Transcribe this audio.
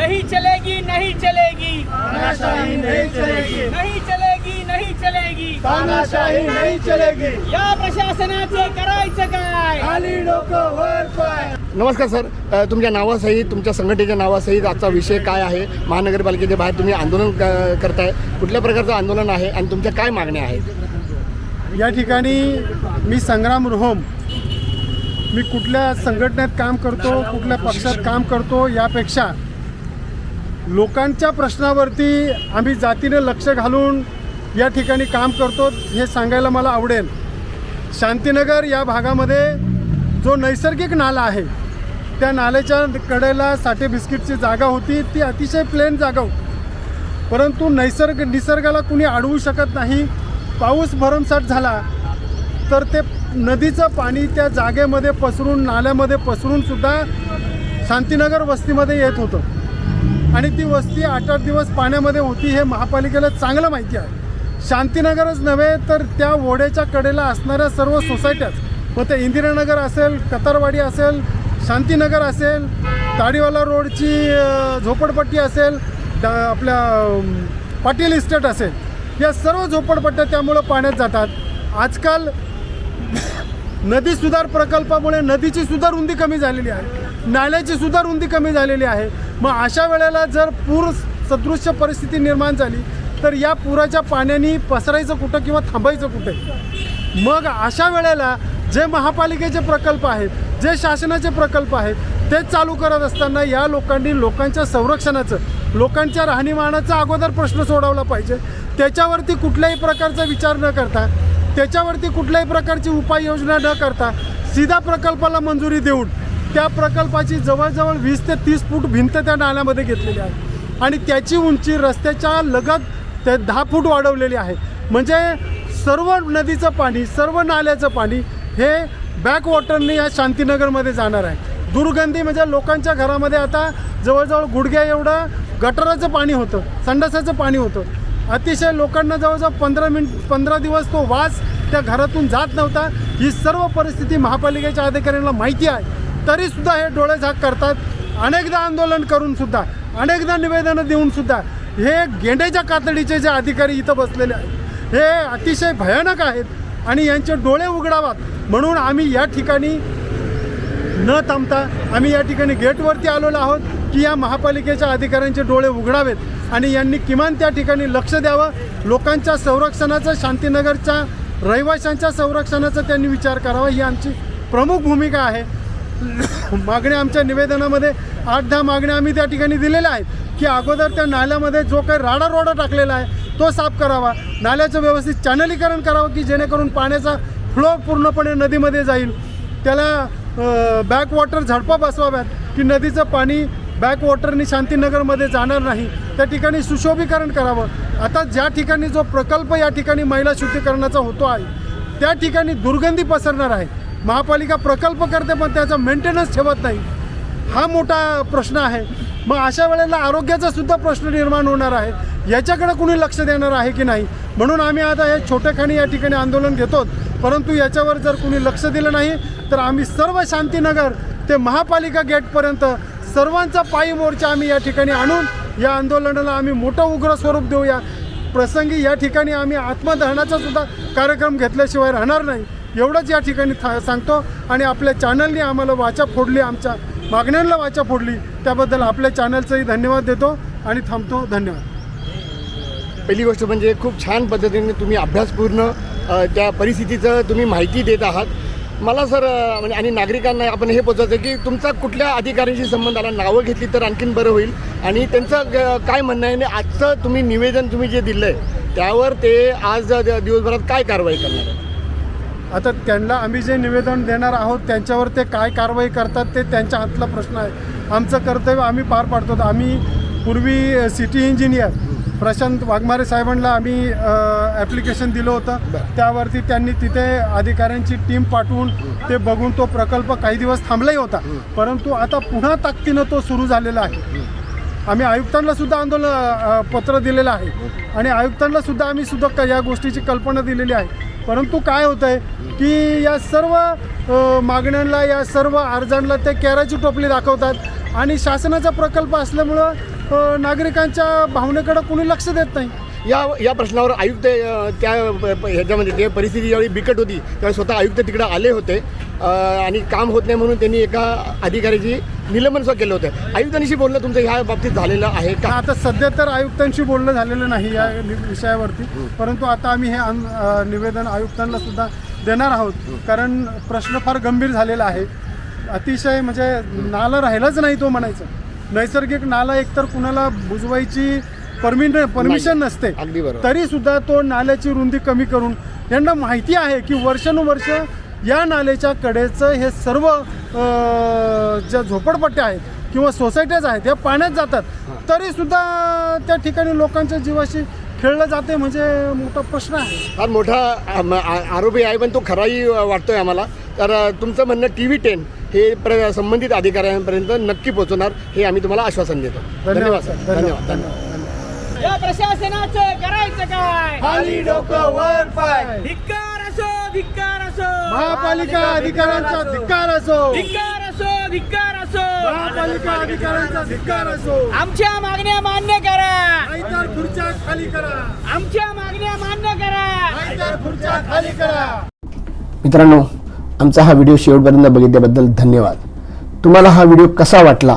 नहीं चलेगी नहीं चलेगी। तानाशाही नहीं चलेगी। नहीं चलेगी नहीं चलेगी। तानाशाही नहीं चलेगी। या प्रशासनाचं करायचं काय? खाली लोक वर पाय। नमस्कार सर अ, तुमच्या नावासहित तुमच्या संघटनेच्या नावासहित आजचा विषय काय आहे? महानगरपालिकेच्या बाहेर तुम्ही आंदोलन क- करताय. कुठल्या प्रकारचं आंदोलन आहे आणि तुमच्या काय मागण्या आहेत? या ठिकाणी मी संग्राम रोहम. मी कुठल्या संघटनेत काम करतो कुठल्या पक्षात काम करतो यापेक्षा लोकांच्या प्रश्नावरती आम्ही जातीने लक्ष घालून या ठिकाणी काम करतो हे सांगायला मला आवडेल. शांतीनगर या भागामध्ये जो नैसर्गिक नाला आहे त्या नाल्याच्या कडेला साठे बिस्किटची जागा होती ती अतिशय प्लेन जागा होती. परंतु नैसर्ग निसर्गाला कुणी अडवू शकत नाही. पाऊस भरमसाठ झाला तर ते नदीचं पाणी त्या जागेमध्ये पसरून नाल्यामध्ये पसरून सुद्धा शांतीनगर वस्तीमध्ये येत होतं. आणि ती वस्ती आठ आठ दिवस पाण्यामध्ये होती हे महापालिकेला चांगलं माहिती आहे. शांतीनगरच नव्हे तर त्या ओढ्याच्या कडेला असणाऱ्या सर्व सोसायट्याच. मग ते इंदिरानगर असेल कतारवाडी असेल शांतीनगर असेल ताडीवाला रोडची झोपडपट्टी असेल आपल्या पाटील इस्टेट असेल या सर्व झोपडपट्ट्या त्यामुळं पाण्यात जातात. आजकाल नदी सुधार प्रकल्पामुळे नदीची सुद्धा रुंदी कमी झालेली आहे. नाल्याची सुद्धा रुंदी कमी झालेली आहे. मग अशा वेळेला जर पूर सदृश्य परिस्थिती निर्माण झाली तर या पुराच्या पाण्याने पसरायचं कुठं किंवा थांबायचं कुठे? मग अशा वेळेला जे महापालिकेचे प्रकल्प आहेत जे शासनाचे प्रकल्प आहेत ते चालू करत असताना या लोकांनी लोकांच्या संरक्षणाचं लोकांच्या राहणीमानाचा अगोदर प्रश्न सोडवला पाहिजे. त्याच्यावरती कुठल्याही प्रकारचा विचार न करता त्याच्यावरती कुठल्याही प्रकारची उपाययोजना न करता सीधा प्रकल्पाला मंजुरी देऊन त्या प्रकल्पाची जवळजवळ वीस ते तीस फूट भिंत त्या नाल्यामध्ये घेतलेली आहे. आणि त्याची उंची रस्त्याच्या लगत ते दहा फूट वाढवलेली आहे. म्हणजे सर्व नदीचं पाणी सर्व नाल्याचं पाणी हे बॅकवॉटरने या शांतीनगरमध्ये जाणार आहे. दुर्गंधी म्हणजे लोकांच्या घरामध्ये आता जवळजवळ गुडघ्या एवढं गटाराचं पाणी होतं संडासाचं पाणी होतं. अतिशय लोकांना जवळजवळ पंधरा मिनिट पंधरा दिवस तो वास त्या घरातून जात नव्हता. ही सर्व परिस्थिती महापालिकेच्या अधिकाऱ्यांना माहिती आहे. तरीसुद्धा हे डोळे झाक करतात. अनेकदा आंदोलन करूनसुद्धा अनेकदा निवेदनं देऊनसुद्धा हे गेंडेच्या कातडीचे जे अधिकारी इथं बसलेले आहेत हे अतिशय भयानक आहेत आणि यांचे डोळे उघडावात. म्हणून आम्ही या ठिकाणी न थांबता आम्ही या ठिकाणी गेटवरती आलेलो आहोत की या महापालिकेच्या अधिकाऱ्यांचे डोळे उघडावेत आणि यांनी किमान त्या ठिकाणी लक्ष द्यावं. लोकांच्या संरक्षणाचं शांतीनगरच्या रहिवाशांच्या संरक्षणाचा त्यांनी विचार करावा. ही आमची प्रमुख भूमिका आहे. मागण्या आमच्या निवेदनामध्ये आठ दहा मागण्या आम्ही त्या ठिकाणी दिलेल्या आहेत की अगोदर त्या नाल्यामध्ये जो काही राडा रोडा टाकलेला आहे तो साफ करावा. नाल्याचं व्यवस्थित चॅनलीकरण करावं की जेणेकरून पाण्याचा फ्लो पूर्णपणे नदीमध्ये जाईल. त्याला बॅकवॉटर झडपा बसवाव्यात की नदीचं पाणी बॅकवॉटरनी शांतीनगरमध्ये जाणार नाही. त्या ठिकाणी सुशोभीकरण करावं. आता ज्या ठिकाणी जो प्रकल्प या ठिकाणी महिला शुद्धीकरणाचा होतो आहे त्या ठिकाणी दुर्गंधी पसरणार आहे. महापालिका प्रकल्प करते पण त्याचा मेंटेनन्स ठेवत नाही. हा मोठा प्रश्न आहे. मग अशा वेळेला आरोग्याचा सुद्धा प्रश्न निर्माण होणार आहे. याच्याकडे कुणी लक्ष देणार आहे की नाही? म्हणून आम्ही आता हे छोटेखानी या ठिकाणी आंदोलन घेतो परंतु याच्यावर जर कुणी लक्ष दिलं नाही तर आम्ही सर्व शांतीनगर ते महापालिका गेटपर्यंत सर्वांचा पायी मोर्चा आम्ही या ठिकाणी आणून या आंदोलनाला आम्ही मोठं उग्र स्वरूप देऊया. प्रसंगी या ठिकाणी आम्ही आत्मदहनाचा सुद्धा कार्यक्रम घेतल्याशिवाय राहणार नाही. एवढंच या ठिकाणी था सांगतो. आणि आपल्या चॅनलने आम्हाला वाचा फोडली आमच्या मागण्यांना वाचा फोडली. त्याबद्दल आपल्या चॅनलचंही धन्यवाद देतो आणि थांबतो. धन्यवाद. पहिली गोष्ट म्हणजे खूप छान पद्धतीने तुम्ही अभ्यासपूर्ण त्या परिस्थितीचं तुम्ही माहिती देत आहात. मला सर म्हणजे आणि नागरिकांना आपण हे पोचवायचं की तुमचा कुठल्या अधिकाऱ्यांशी संबंध आला नावं घेतली तर आणखीन बरं होईल. आणि त्यांचं काय म्हणणं आहे आणि आजचं तुम्ही निवेदन तुम्ही जे दिलं आहे त्यावर ते आज दिवसभरात काय कारवाई करणार आहे आता त्यांना आम्ही जे निवेदन देणार आहोत त्यांच्यावर ते काय कारवाई करतात ते त्यांच्या हातला प्रश्न आहे. आमचं कर्तव्य आम्ही पार पाडतो. आम्ही पूर्वी सिटी इंजिनियर प्रशांत वाघमारे साहेबांना आम्ही ॲप्लिकेशन दिलं होतं. त्यावरती त्यांनी तिथे अधिकाऱ्यांची टीम पाठवून ते बघून तो प्रकल्प काही दिवस थांबलाही होता. परंतु आता पुन्हा ताकदीनं तो सुरू झालेला आहे. आम्ही आयुक्तांना सुद्धा आंदोलन पत्र दिलेलं आहे. आणि आयुक्तांना सुद्धा आम्ही सुद्धा क- या गोष्टीची कल्पना दिलेली आहे. परंतु काय होतं आहे की या सर्व मागण्यांना या सर्व अर्जांना ते कॅराची टोपली दाखवतात आणि शासनाचा प्रकल्प असल्यामुळं नागरिकांच्या भावनेकडं कुणी लक्ष देत नाही. या या प्रश्नावर आयुक्त त्या ह्याच्यामध्ये ते परिस्थिती ज्यावेळी बिकट होती त्यावेळी स्वतः आयुक्त तिकडे आले होते. आणि काम होत नाही म्हणून त्यांनी एका अधिकाऱ्याची निलंबन सुद्धा केलं होतं. आयुक्तांशी बोलणं तुमचं ह्या बाबतीत झालेलं आहे का? आता सध्या तर आयुक्तांशी बोलणं झालेलं नाही या विषयावरती. परंतु आता आम्ही हे निवेदन आयुक्तांना सुद्धा देणार आहोत. कारण प्रश्न फार गंभीर झालेला आहे. अतिशय म्हणजे नाला राहिलाच नाही तो म्हणायचं. नैसर्गिक नाला एकतर कुणाला बुजवायची परमिन परमिशन. नसते. अगदी बरोबर. तरी सुद्धा तो नाल्याची रुंदी कमी करून यांना माहिती आहे की वर्षानुवर्ष या नाल्याच्या कडेचं हे सर्व ज्या झोपडपट्ट्या आहेत किंवा सोसायट्याज आहेत या पाण्यात जातात. तरी सुद्धा त्या ठिकाणी लोकांच्या जीवाशी खेळलं जाते म्हणजे मोठा प्रश्न आहे. फार मोठा आरोपी आहे पण तो खराही वाटतोय आम्हाला. तर तुमचं म्हणणं टी व्ही टेन हे प्र संबंधित अधिकाऱ्यांपर्यंत नक्की पोहोचवणार हे आम्ही तुम्हाला आश्वासन देतो. धन्यवाद सर. धन्यवाद. धन्यवाद. या प्रशासनाचं करायचं काय? खाली डोकं वर पाय. धिक्कार असो धिक्कार असो. महापालिका अधिकाऱ्यांचा धिक्कार असो. धिक्कार असो धिक्कार असो. महापालिका अधिकाऱ्यांचा धिक्कार असो. आमच्या मागण्या मान्य करा. नाहीतर खुर्च्या खाली करा. आमच्या मागण्या मान्य करा. नाहीतर खुर्च्या खाली करा. मित्रांनो आमचा हा व्हिडिओ शेवटपर्यंत बघितल्याबद्दल धन्यवाद. तुम्हाला हा व्हिडिओ कसा वाटला?